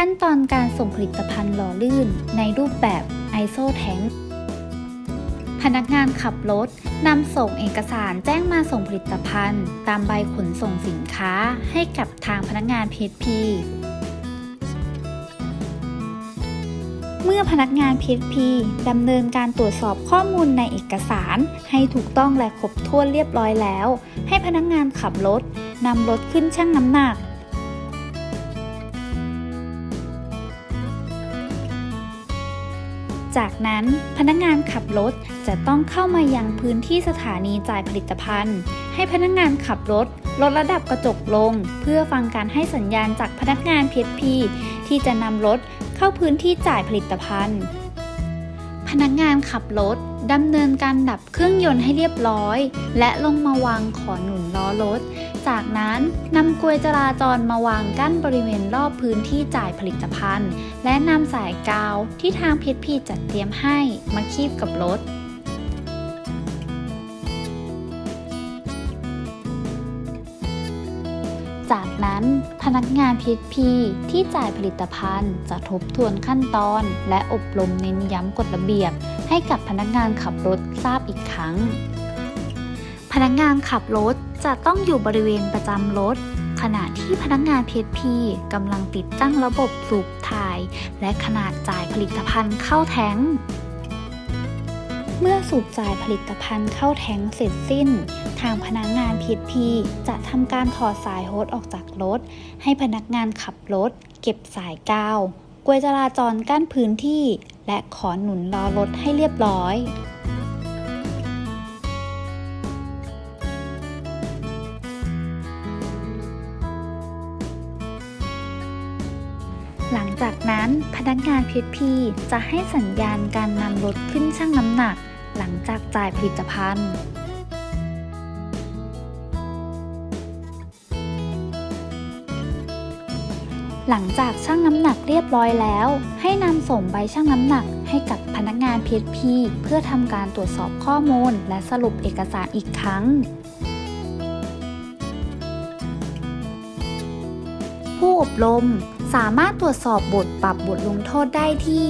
ขั้นตอนการส่งผลิตภัณฑ์หล่อลื่นในรูปแบบ ISO Tank พนักงานขับรถนำส่งเอกสารแจ้งมาส่งผลิตภัณฑ์ ตามใบขนส่งสินค้าให้กับทางพนักงาน PSP เมื่อพนักงาน PSP ดำเนินการตรวจสอบข้อมูลในเอกสารให้ถูกต้องและครบถ้วนเรียบร้อยแล้ว ให้พนักงานขับรถนำรถขึ้นชั่งน้ำหนัก จากนั้นพนักงานขับรถจะต้องเข้ามายังพื้นที่สถานีจ่ายผลิตภัณฑ์ ให้พนักงานขับรถลดระดับกระจกลง เพื่อฟังการให้สัญญาณจากพนักงาน PSP ที่จะนำรถเข้าพื้นที่จ่ายผลิตภัณฑ์ พนักงานขับรถดำเนินการดับเครื่องยนต์ให้เรียบร้อย และลงมาวางขอหนุนล้อรถ จากนั้นนำกลวยจราจรมาวางกั้นบริเวณรอบพื้นที่จ่ายผลิตภัณฑ์ และนำสายกาวที่ทางเพชรพีจัดเตรียมให้มาคีบกับรถ จากนั้นพนักงาน PSP ที่จ่ายผลิตภัณฑ์ จะทบทวนขั้นตอน และอบรมเน้นย้ำกฎระเบียบ ให้กับพนักงานขับรถทราบอีกครั้ง พนักงานขับรถจะต้องอยู่บริเวณประจำรถ ขณะที่พนักงาน PSP กำลังติดตั้งระบบสูบถ่าย และขนาดจ่ายผลิตภัณฑ์เข้าแท้ง เมื่อสูบจ่ายผลิตภัณฑ์เข้าแท้งเสร็จสิ้น ทางพนักงาน PSP จะทำการถอดสายโฮสต์ออกจากรถ ให้พนักงานขับรถ เก็บสายกาวกลวยจราจรกั้นพื้นที่ และขอหนุนล้อรถให้เรียบร้อย หลังจากนั้นพนักงาน PSP จะให้สัญญาณการนำรถขึ้นชั่งน้ำหนัก หลังจากจ่ายผลิตภัณฑ์หลังจากชั่งน้ำหนักเรียบร้อยแล้ว ให้นำส่งใบชั่งน้ำหนักให้กับพนักงาน PSP เพื่อทำการตรวจสอบข้อมูล และสรุปเอกสารอีกครั้ง ผู้อบรม สามารถตรวจสอบบทปรับบทลงโทษได้ที่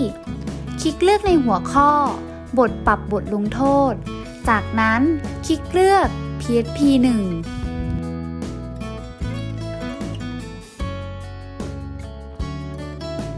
คลิกเลือกในหัวข้อ บทปรับบทลงโทษ จากนั้นคลิกเลือก PHP 1